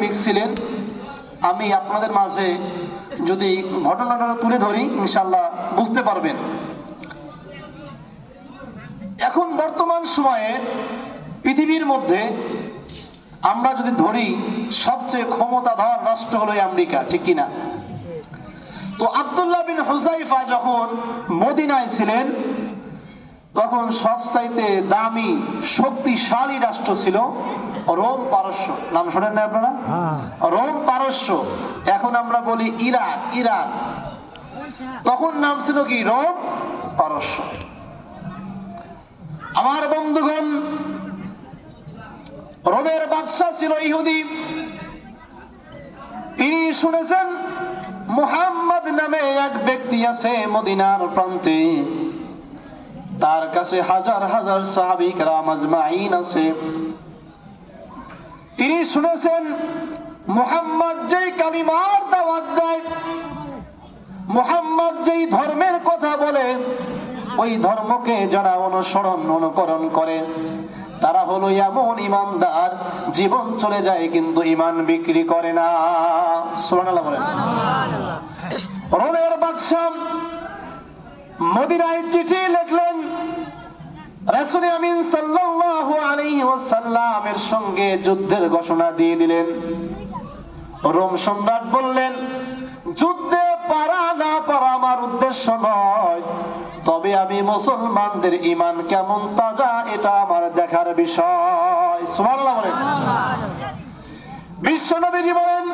প্রেমিক ছিলেন, আমি আপনাদের মাঝে যদি ঘটনাটা তুলে ধরি ইনশাল্লাহ বুঝতে পারবেন। এখন বর্তমান সময়ে পৃথিবীর মধ্যে আমরা যদি ধরি, সবচেয়ে ক্ষমতাধর রাষ্ট্র হলো আমেরিকা, ঠিক কিনা? তো আব্দুল্লাহ বিন হুজাইফা যখন মদিনায় ছিলেন, তখন সবচাইতে দামি, শক্তিশালী রাষ্ট্র ছিল রোম পারস্য নাম শোনেন না আপনারা? রোম পারস্য এখন আমরা বলি ইরাক ইরান তখন নাম ছিল কি? রোম পারস্য। আমার বন্ধুগণ রোমের বাদশাহ ছিল ইহুদি। তিনি শুনেছেন মুহাম্মদ নামে এক ব্যক্তি আছে মদিনার প্রান্তে। তার কাছে হাজার হাজার সাহাবিক রামাজমাইন আছে। তিনি শুনেছেন, মুহাম্মদ যেই কালিমার দাওয়াত দেয়, মুহাম্মদ যেই ধর্মের কথা বলে, ওই ধর্মকে যারা অনুসরণ, অনুকরণ করে, তারা হলো এমন ইমানদার, জীবন চলে যায় কিন্তু ইমান বিক্রি করে না। সুবহানাল্লাহ বলেন। রোমের বাদশাহ মদিনায় চিঠি লিখলেন সঙ্গে যুদ্ধের ঘোষণা দিয়ে দিলেন। রোম সম্রাট বললেন, যুদ্ধে পারা না পারা আমার উদ্দেশ্য নয়। তবে আমি মুসলমানদের ইমান কেমন তাজা এটা আমার দেখার বিষয়। সুবহানাল্লাহ বলেন। বলেন,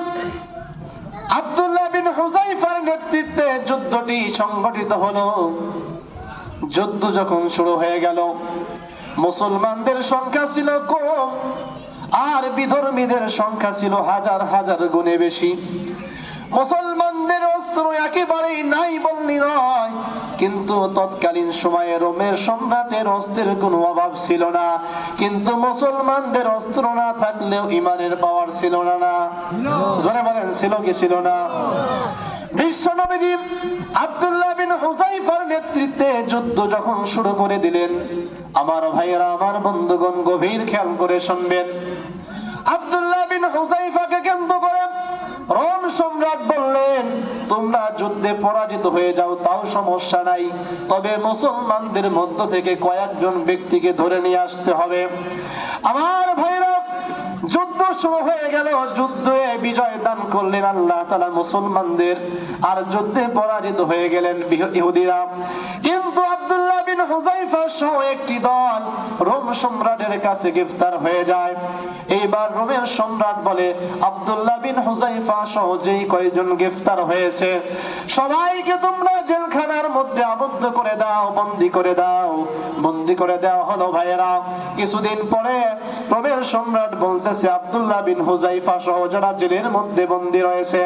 আব্দুল্লাহ বিন হুজাইফার নেতৃত্বে যুদ্ধটি সংগঠিত হলো। যুদ্ধ যখন শুরু হয়ে গেল মুসলমানদের সংখ্যা ছিল কম আর বিধর্মীদের সংখ্যা ছিল হাজার হাজার গুণে বেশি। মুসলমানদের অস্ত্র একেবারেই নাই বলনি নয় কিন্তু তৎকালীন সময়ে রোমের সম্রাটের অস্ত্রের কোনো অভাব ছিল না কিন্তু মুসলমানদের অস্ত্র না থাকলেও ইমানের পাওয়ার ছিল না না। জনে বলেন ছিল কি ছিল না? বিশ্বনবীজি আব্দুল্লাহ বিন হুজাইফার নেতৃত্বে যুদ্ধ যখন শুরু করে দিলেন, আমার ভাইয়েরা, আমার বন্ধুগণ গভীর খেয়াল করে শুনবেন। আব্দুল্লাহ বিন হুজাইফাকে কেন্দ্র করে রোম সম্রাট বললেন, তোমরা যুদ্ধে পরাজিত হয়ে যাও, তাও সমস্যা নাই। তবে মুসলমানদের মধ্য থেকে কয়েকজন ব্যক্তিকে ধরে নিয়ে আসতে হবে। আমার ভাইরা যুদ্ধ শুরু হয়ে গেল, যুদ্ধে বিজয় দান করলেন আল্লাহ তালা মুসলমানদের। আর যুদ্ধে পরাজিত হয়ে গেলেন ইহুদিরা। কিন্তু আব্দুল্লাহ বিন হুজাইফা সহ একটি দল রোম সম্রাটের কাছে গ্রেফতার হয়ে যায়। এইবার রোমের সম্রাট বলে বিন হুজাইফা সহ যেই কয়জন গ্রেফতার হয়েছে, সবাইকে তোমরা জেলখানার মধ্যে আবদ্ধ করে দাও, বন্দি করে দাও। বন্দি করে দেওয়া হলো ভাইয়েরা। কিছুদিন পরে রোমের সম্রাট বলতেছে, আব্দুল্লাহ বিন হুজাইফা সহ যারা জেলের মধ্যে বন্দি রয়েছে,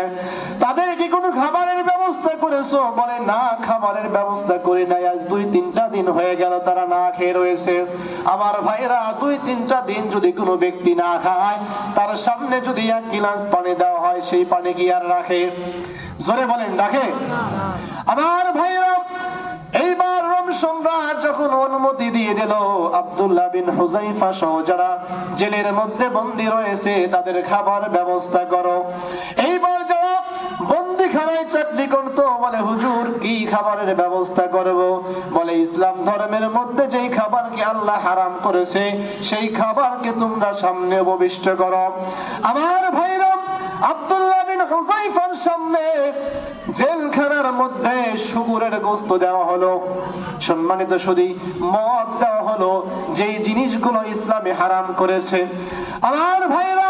তাদের কি কোনো খাবারের ব্যবস্থা করেছ? বলে, না, খাবারের ব্যবস্থা করি নাই। আজ দুই তিনটা দিন হয়ে গেল, তারা না খেয়ে রয়েছে। আমার ভাইরা দুই তিনটা দিন যদি কোনো ব্যক্তি না খায়, তার সামনে যদি এক গিলাস পানি দেওয়া হয়, সেই পানি কি আর রাখে? জোরে বলেন, রাখে? আমার ভাইরা এইবার রোম সম্রাট যখন অনুমতি দিয়ে দিল, আব্দুল্লাহ বিন হুজাইফা সহ যারা জেলের মধ্যে বন্দী রয়েছে, তাদের খাবার ব্যবস্থা করো। এইবার চাকরি করতো, বলে, হুজুর, কি খাবারের ব্যবস্থা করব? বলে, ইসলাম ধর্মের মধ্যে যেই খাবারকে আল্লাহ হারাম করেছে, সেই খাবারকে তোমরা সামনে উপবিষ্ট করো। আমার ভাইরা, আব্দুল্লাহ বিন হুজাইফার সামনে জেলখানার মধ্যে শুকুরের গোস্ত দেওয়া হলো। সম্মানিত সুদী, মদ দেওয়া হলো, যেই জিনিসগুলো ইসলামে হারাম করেছে। আমার ভাইরা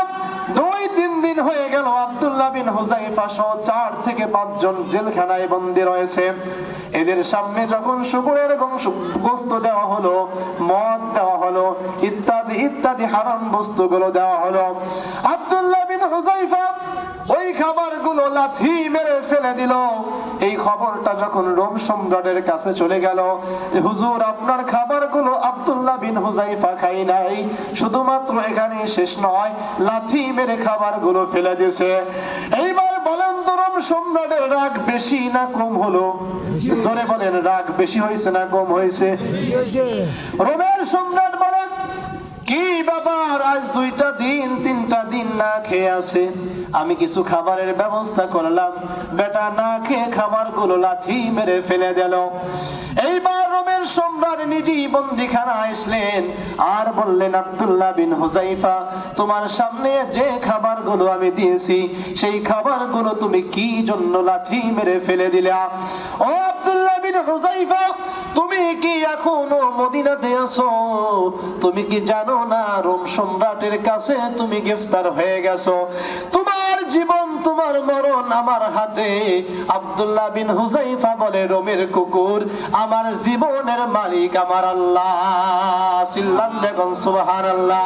দুই তিন দিন হয়ে গেল আব্দুল্লাহ বিন হুজাইফা সহ চার থেকে পাঁচজন জেলখানায় বন্দী রয়েছে। এদের সামনে যখন শুকুরের গোংস- গোস্ত দেওয়া হলো, মদ দেওয়া হলো, ইত্যাদি ইত্যাদি হারাম বস্তুগুলো দেওয়া হলো। আব্দুল্লাহ বিন হুজাইফা ওই খাবারগুলো লাথি মেরে ফেলে দিল। এই খবরটা যখন রোম সম্রাটের কাছে চলে গেল হুজুর আপনার খাবারগুলো আব্দুল্লাহ বিন হুজাইফা খাই নাই। শুধুমাত্র এখানে শেষ নয় লাথি মেরে খাবারগুলো ফেলে দিয়েছে। এইবার বলেন তো রোম সম্রাটের রাগ বেশি না কম হলো? জোরে বলেন রাগ বেশি হয়েছে না কম হয়েছে। রোমের সম্রাট কি ব্যাপার? আজ দুইটা দিন তিনটা দিন না খেয়ে আছে আমি কিছু খাবারের ব্যবস্থা করলাম। বেটা না খেয়ে খাবারগুলো লাথি মেরে ফেলে দিল। এইবার রোমের সম্রাট নিজেই বন্দিখানা আসলেন। আর বললেন, আব্দুল্লাহ বিন হুজাইফা তোমার সামনে যে খাবারগুলো আমি দিয়েছি, সেই খাবারগুলো তুমি কি জন্য লাথি মেরে ফেলে দিলা? ও আব্দুল্লাহ বিন হুজাইফা তুমি কি এখনও মদিনাতে আছো? তুমি কি জানো না রোম সম্রাটের কাছে তুমি গ্রেফতার হয়ে গেছো। তোমার জীবন, তোমার মরণ আমার হাতে। আব্দুল্লাহ বিন হুজাইফা বলে, রোমের কুকুর, আমার জীবনের মালিক আমার আল্লাহ। সিল্লান দেখুন সুবহানাল্লাহ।